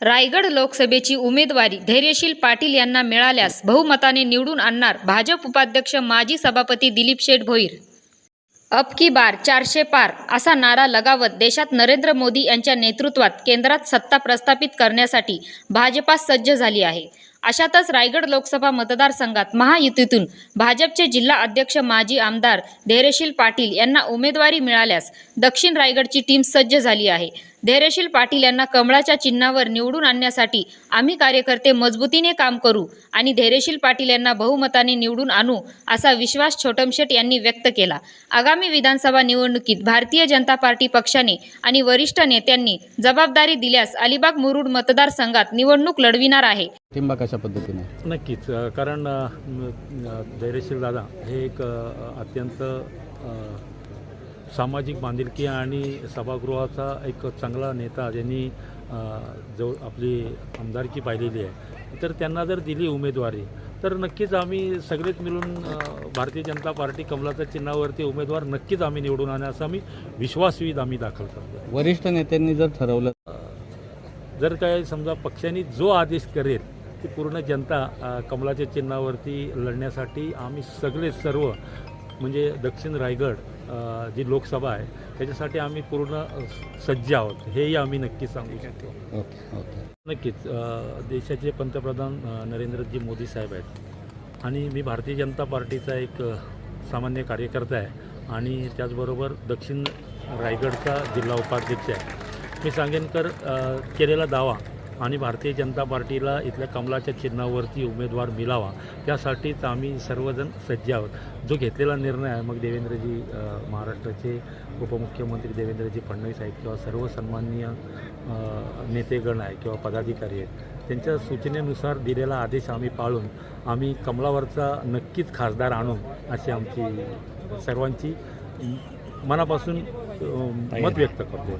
रायगड लोकसभेची उमेदवारी धैर्यशील पाटील यांना मिळाल्यास बहुमताने निवडून आणणार भाजप उपाध्यक्ष माजी सभापती दिलीप शेठ भोईर. अब की बार चारशे पार असा नारा लगावत देशात नरेंद्र मोदी यांच्या नेतृत्वात केंद्रात सत्ता प्रस्थापित करण्यासाठी भाजपा सज्ज झाली आहे. अशातच रायगड लोकसभा मतदारसंघात महायुतीतून भाजपचे जिल्हा अध्यक्ष माजी आमदार धैर्यशील पाटील यांना उमेदवारी मिळाल्यास दक्षिण रायगडची टीम सज्ज झाली आहे. धैर्यशील पाटील यांना कमळाच्या चिन्हावर निवडून आणण्यासाठी आम्ही कार्यकर्ते मजबूतीने काम करू आणि धैर्यशील पाटील यांना बहुमताने निवडून आणू असा विश्वास छोटमशेट यांनी व्यक्त केला. आगामी विधानसभा निवडणुकीत भारतीय जनता पार्टी पक्षाने आणि वरिष्ठ नेत्यांनी जबाबदारी दिल्यास अलिबाग मुरुड मतदारसंघात निवडणूक लढविणार आहे. टिंबा कशा पद्धतीने? नक्कीच. कारण धैर्यशील दादा हे एक अत्यंत सामाजिक बांधिलकी आणि सभागृहाचा एक चांगला नेता ज्यांनी जो आपली आमदारकी पाहिलेली आहे तर त्यांना जर दिली उमेदवारी तर नक्कीच आम्ही सगळेच मिळून भारतीय जनता पार्टी कमलाच्या चिन्हावरती उमेदवार नक्कीच आम्ही निवडून आणू असा आम्ही विश्वासवीत आम्ही दाखल करतो वरिष्ठ नेत्यांनी जर ठरवलं जर काय समजा पक्षाने जो आदेश करेल ती पूर्ण जनता कमलाच्या चिन्हावरती लढण्यासाठी आम्ही सगळे सर्व म्हणजे दक्षिण रायगड जी लोकसभा आहे त्याच्यासाठी आम्ही पूर्ण सज्ज आहोत. हेही आम्ही नक्कीच सांगू शकतो. Okay okay. नक्कीच देशाचे पंतप्रधान नरेंद्रजी मोदी साहेब आहेत. आणि मी भारतीय जनता पार्टीचा एक सामान्य कार्यकर्ता आहे. आणि त्याचबरोबर दक्षिण रायगडचा जिल्हा उपाध्यक्ष आहे. मी सांगेन कर केलेला दावा. आणि भारतीय जनता पार्टीला इथल्या कमलाच्या चिन्हावरती उमेदवार मिळावा त्यासाठीच आम्ही सर्वजण सज्ज आहोत. जो घेतलेला निर्णय आहे मग देवेंद्रजी महाराष्ट्राचे उपमुख्यमंत्री देवेंद्रजी फडणवीस आहेत किंवा सर्व सन्माननीय नेतेगण आहे किंवा पदाधिकारी आहेत त्यांच्या सूचनेनुसार दिलेला आदेश आम्ही पाळून आम्ही कमलावरचा नक्कीच खासदार आणू अशी आमची सर्वांची मनापासून मत व्यक्त करतो